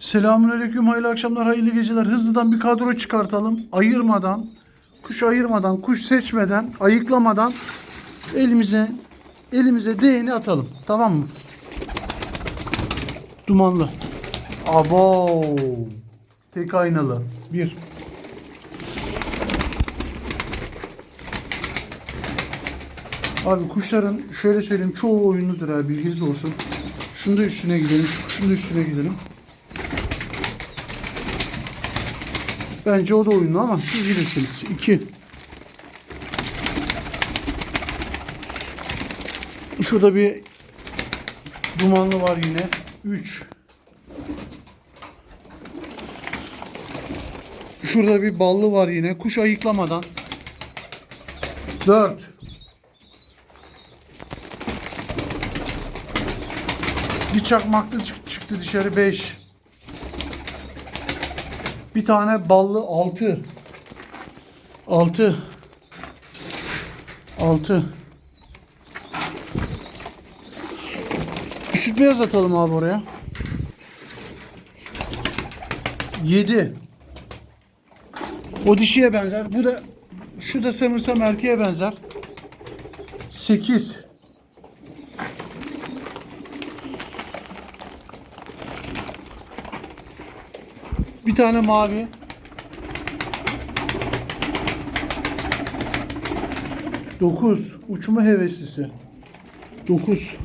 Selamünaleyküm, hayırlı akşamlar, hayırlı geceler. Hızlıdan bir kadro çıkartalım. Ayırmadan, kuş ayırmadan, kuş seçmeden, ayıklamadan elimize elimize değeni atalım. Tamam mı? Dumanlı. Abo. Tek aynalı. Bir. Abi kuşların şöyle söyleyeyim çoğu oyunludur ha bilginiz olsun. Şunu da üstüne gidelim, şu kuşun da üstüne gidelim. Bence o da oyunlu ama siz bilirsiniz. 2. Şurada bir dumanlı var yine. 3. Şurada bir ballı var yine. Kuş ayıklamadan. 4. Bir çakmaklı çık- çıktı dışarı 5. Bir tane ballı 6. 6. 6. Süt beyaz atalım abi oraya. 7. O dişiye benzer. Bu da şu da sanırsam erkeğe benzer. 8. Bir tane mavi. Dokuz. Uçma heveslisi. Dokuz.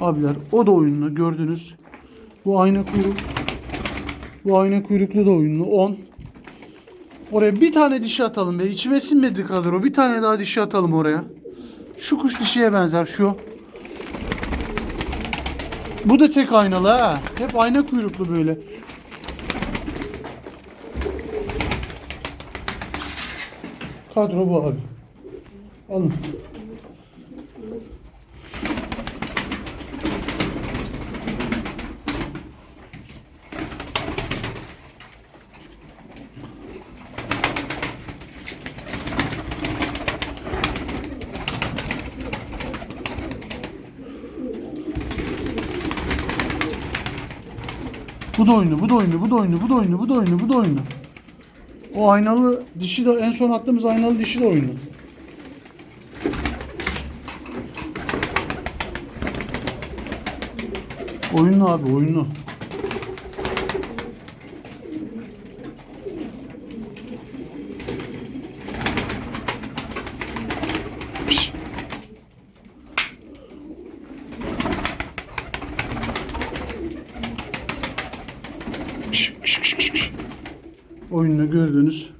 Abiler o da oyunlu gördünüz. Bu ayna kuyruk. Bu ayna kuyruklu da oyunlu. 10. Oraya bir tane dişi atalım be. İçime sinmedi kadro. Bir tane daha dişi atalım oraya. Şu kuş dişiye benzer şu. Bu da tek aynalı ha. Hep ayna kuyruklu böyle. Kadro bu abi. Alın. Bu da oyunu, bu da oyunu, bu da oyunu, bu da oyunu, bu da oyunu, bu da oyunu. O aynalı dişi de en son attığımız aynalı dişi de oyunu. Oyunlu abi, oyunlu. Piş. Oyununu gördünüz.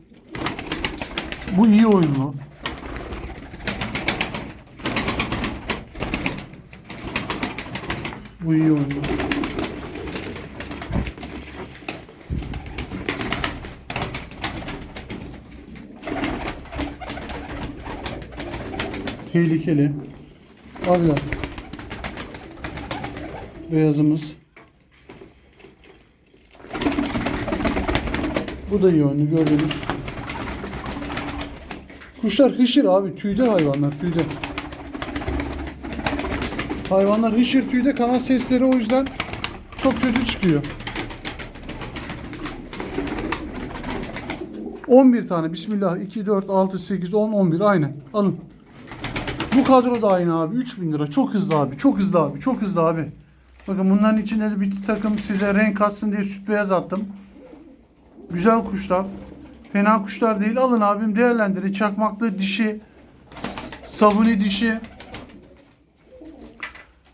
Bu iyi oyunlu. Bu iyi oyunlu. Tehlikeli. Abiler. Beyazımız. Bu da oyunu gördünüz. Kuşlar hışır abi. Tüyde hayvanlar tüyde. Hayvanlar hışır tüyde kanat sesleri o yüzden çok kötü çıkıyor. 11 tane bismillah 2 4 6 8 10 11 aynı. Alın. Bu kadro da aynı abi. 3000 lira. Çok hızlı abi. Çok hızlı abi. Çok hızlı abi. Bakın bunların içinde de bir takım size renk katsın diye süt beyaz attım. Güzel kuşlar. Fena kuşlar değil. Alın abim değerlendirin. Çakmaklı dişi, sabuni dişi.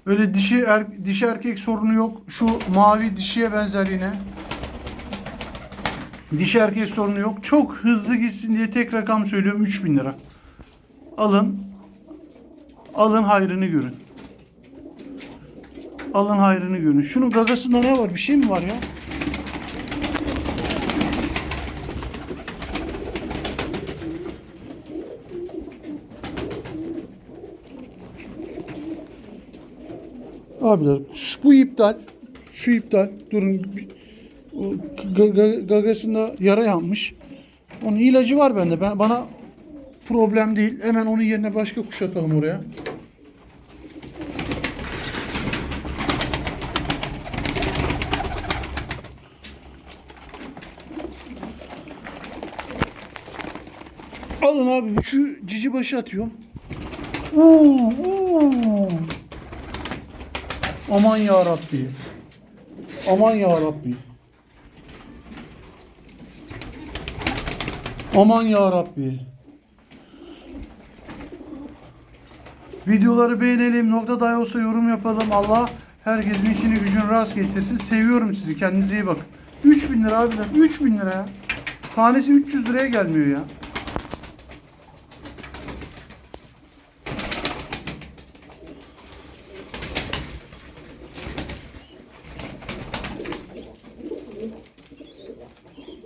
Öyle dişi er, dişi erkek sorunu yok. Şu mavi dişiye benzer yine. Dişi erkek sorunu yok. Çok hızlı gitsin diye tek rakam söylüyorum 3000 lira. Alın. Alın hayrını görün. Alın hayrını görün. Şunun gagasında ne var? Bir şey mi var ya? Abiler şu, bu iptal, şu iptal. Durun gagasında yara yanmış. Onun ilacı var bende. Ben, bana problem değil. Hemen onun yerine başka kuş atalım oraya. Alın abi şu cici başı atıyorum. Oo, oo. Aman ya Rabbi. Aman ya Rabbi. Aman ya Rabbi. Videoları beğenelim. Nokta dahi olsa yorum yapalım. Allah herkesin işini gücünü rast getirsin. Seviyorum sizi. Kendinize iyi bakın. 3000 lira abiler. 3000 lira ya. Tanesi 300 liraya gelmiyor ya.